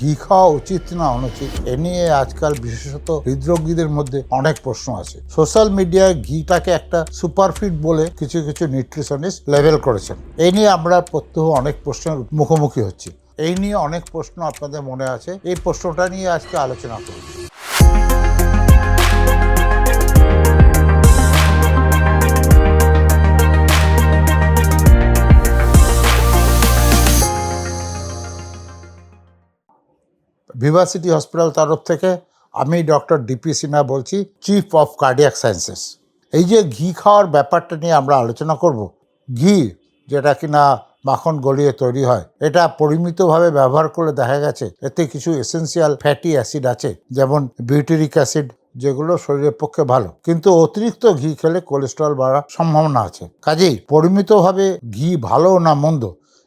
ঘি খাওয়া উচিত না অনুচিত, এ নিয়ে আজকাল বিশেষত হৃদরোগীদের মধ্যে অনেক প্রশ্ন আছে। সোশ্যাল মিডিয়ায় ঘিটাকে একটা সুপারফিড বলে কিছু কিছু নিউট্রিশনিস্ট লেভেল করেছেন। এই নিয়ে আমরা প্রত্যহ অনেক প্রশ্নের মুখোমুখি হচ্ছি। এই নিয়ে অনেক প্রশ্ন আপনাদের মনে আছে। এই প্রশ্নটা নিয়ে আজকে আলোচনা করব। ভিভাসিটি হসপিটাল তরফ থেকে আমি ডক্টর ডিপি সিনহা বলছি চিফ অফ কার্ডিয়াক সায়েন্সেস এই যে ঘি খাওয়ার ব্যাপারটা নিয়ে আমরা আলোচনা করব, ঘি যেটা কিনা মাখন গলিয়ে তৈরি হয়, এটা পরিমিতভাবে ব্যবহার করলে দেখা গেছে এতে কিছু এসেন্সিয়াল ফ্যাটি অ্যাসিড আছে, যেমন বিউটেরিক অ্যাসিড যেগুলো শরীরের পক্ষে ভালো। কিন্তু অতিরিক্ত ঘি খেলে কোলেস্ট্রল বাড়ার সম্ভাবনা আছে। কাজেই পরিমিতভাবে ঘি ভালো না মন্দ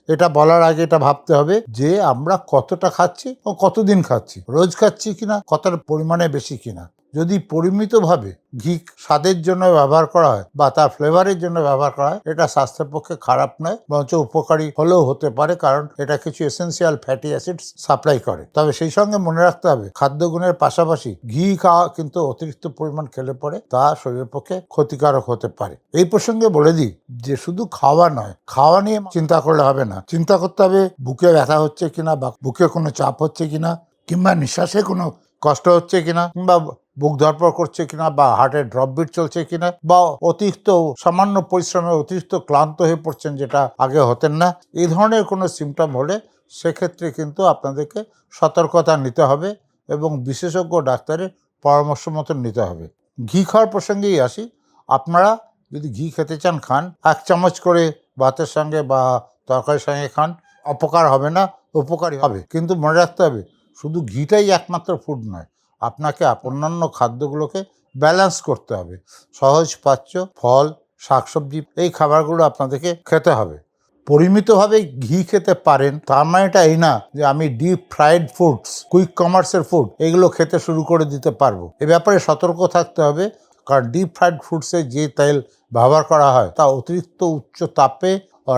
এটা বলার আগে এটা ভাবতে হবে যে আমরা কতটা খাচ্ছি ও কতদিন খাচ্ছি? রোজ খাচ্ছি কিনা? কতটা পরিমাণে বেশি কিনা? যদি পরিমিতভাবে ঘি স্বাদের জন্য ব্যবহার করা হয় বা তার ফ্লেভারের জন্য ব্যবহার করা হয়, এটা স্বাস্থ্যের পক্ষে খারাপ নয়, বরঞ্চ উপকারী হলেও হতে পারে, কারণ এটা কিছু এসেন্সিয়াল ফ্যাটি অ্যাসিড সাপ্লাই করে। তবে সেই সঙ্গে মনে রাখতে হবে, খাদ্যগুণের পাশাপাশি ঘি খাওয়া কিন্তু অতিরিক্ত পরিমাণ খেলে পরে তা শরীরের পক্ষে ক্ষতিকারক হতে পারে। এই প্রসঙ্গে বলে দিই যে শুধু খাওয়া নয়, খাওয়া নিয়ে চিন্তা করলে হবে না। চিন্তা করতে হবে, বুকে ব্যথা হচ্ছে কিনা বা বুকে কোনো চাপ হচ্ছে কিনা, কিংবা নিঃশ্বাসে কোনো কষ্ট হচ্ছে কিনা, কিংবা বুক ধরপড় করছে কিনা বা হার্টের ড্রপ বিট চলছে কিনা বা অতিরিক্ত সামান্য পরিশ্রমে অতিরিক্ত ক্লান্ত হয়ে পড়ছেন যেটা আগে হতেন না, এই ধরনের কোনো সিমটম হলে সেক্ষেত্রে কিন্তু আপনাদেরকে সতর্কতা নিতে হবে এবং বিশেষজ্ঞ ডাক্তারের পরামর্শ মতন নিতে হবে। ঘি খাওয়ার প্রসঙ্গেই আসি, আপনারা যদি ঘি খেতে চান খান, এক চামচ করে ভাতের সঙ্গে বা তরকারির সঙ্গে খান, অপকার হবে না, উপকারী হবে। কিন্তু মনে রাখতে হবে, শুধু ঘিটাই একমাত্র ফুড নয় আপনাকে অন্যান্য খাদ্যগুলোকে ব্যালেন্স করতে হবে। সহজ পাচ্য ফল, শাকসবজি, এই খাবারগুলো আপনাদেরকে খেতে হবে। পরিমিতভাবে ঘি খেতে পারেন, তার মানে এটা এই না যে আমি ডিপ ফ্রাইড ফুডস কুইক কমার্সের ফুড এগুলো খেতে শুরু করে দিতে পারব। এ ব্যাপারে সতর্ক থাকতে হবে, কারণ ডিপ ফ্রাইড ফুডসে যে তেল ব্যবহার করা হয়, তা অতিরিক্ত উচ্চ তাপে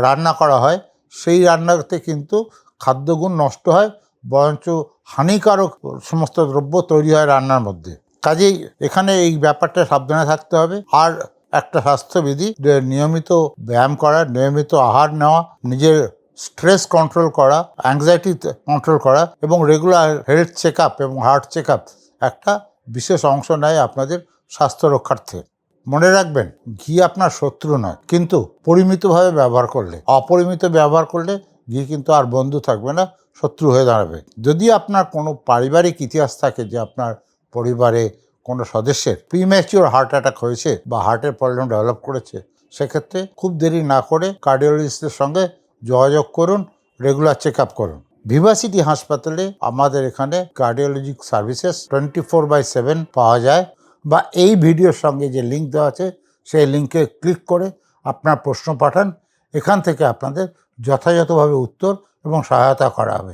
রান্না করা হয়। সেই রান্নাতে কিন্তু খাদ্যগুণ নষ্ট হয় বরঞ্চ হানিকারক সমস্ত দ্রব্য তৈরি হয় রান্নার মধ্যে। কাজেই এখানে এই ব্যাপারটা সাবধানে থাকতে হবে। আর একটা স্বাস্থ্যবিধি নিয়মিত ব্যায়াম করা, নিয়মিত আহার নেওয়া, নিজের স্ট্রেস কন্ট্রোল করা, অ্যাংজাইটি কন্ট্রোল করা এবং রেগুলার হেলথ চেক আপ এবং হার্ট চেক আপ একটা বিশেষ অংশ নেয় আপনাদের স্বাস্থ্য রক্ষার্থে। মনে রাখবেন, ঘি আপনার শত্রু নয়, কিন্তু পরিমিতভাবে ব্যবহার করলে, অপরিমিত ব্যবহার করলে ঘি কিন্তু আর বন্ধু থাকবে না, শত্রু হয়ে দাঁড়াবে। যদি আপনার কোনো পারিবারিক ইতিহাস থাকে যে আপনার পরিবারে কোনো সদস্যের প্রিম্যাচিওর হার্ট অ্যাটাক হয়েছে বা হার্টের প্রবলেম ডেভেলপ করেছে, সেক্ষেত্রে খুব দেরি না করে কার্ডিওলজিস্টের সঙ্গে যোগাযোগ করুন রেগুলার চেক আপ করুন ভিভাসিটি হাসপাতালে আমাদের এখানে cardiology services twenty four by seven পাওয়া যায় বা এই ভিডিওর সঙ্গে যে লিঙ্ক দেওয়া আছে, সেই লিঙ্কে ক্লিক করে আপনার প্রশ্ন পাঠান। এখান থেকে আপনাদের যথাযথভাবে উত্তর এবং সহায়তা করা হবে।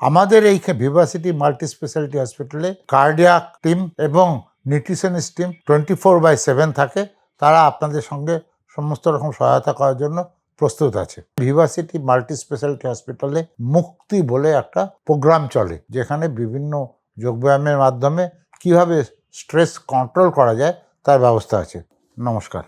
আমাদের এই ভিভাসিটি মাল্টি স্পেশালিটি হসপিটালে কার্ডিয়াক টিম এবং nutritionist team twenty four by seven থাকে। তারা আপনাদের সঙ্গে সমস্ত রকম সহায়তা করার জন্য প্রস্তুত আছে। ভিভাসিটি মাল্টি স্পেশালিটি হসপিটালে মুক্তি বলে একটা প্রোগ্রাম চলে, যেখানে বিভিন্ন যোগব্যায়ামের মাধ্যমে কীভাবে স্ট্রেস কন্ট্রোল করা যায় তার ব্যবস্থা আছে। নমস্কার।